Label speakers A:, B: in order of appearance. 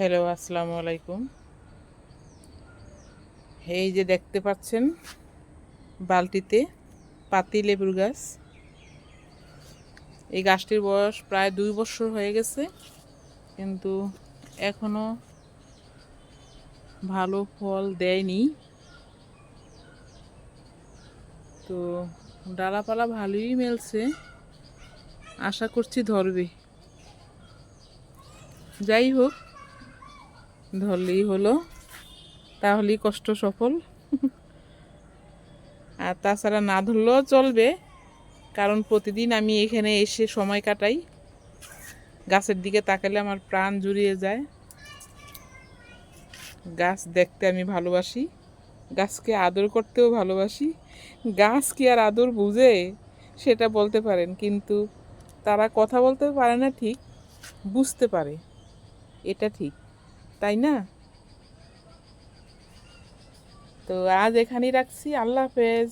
A: Hello, আসসালামু আলাইকুম। এই যে দেখতে পাচ্ছেন বালতিতে পাতি লেবুর গাছ। এই গাছটির বয়স প্রায় দুই বছর হয়ে গেছে, কিন্তু এখনও ভালো ফল দেয়নি। তো ডালাপালা ভালোই মেলছে, আশা করছি ধরবে। যাই হোক ধরলেই হলো। তাহলেই কষ্ট সফল। আর তাছাড়া না ধরলেও চলবে, কারণ প্রতিদিন আমি এখানে এসে সময় কাটাই। গাছের দিকে তাকালে আমার প্রাণ জুড়িয়ে যায়। গাছ দেখতে আমি ভালোবাসি, গাছকে আদর করতেও ভালোবাসি। গাছ কি আর আদর বুঝে? সেটা বলতে পারেন, কিন্তু তারা কথা বলতে পারে না ঠিক, বুঝতে পারে। এটা ঠিক। তাই না? তো আজ এখানেই রাখছি। আল্লাহ হাফেজ।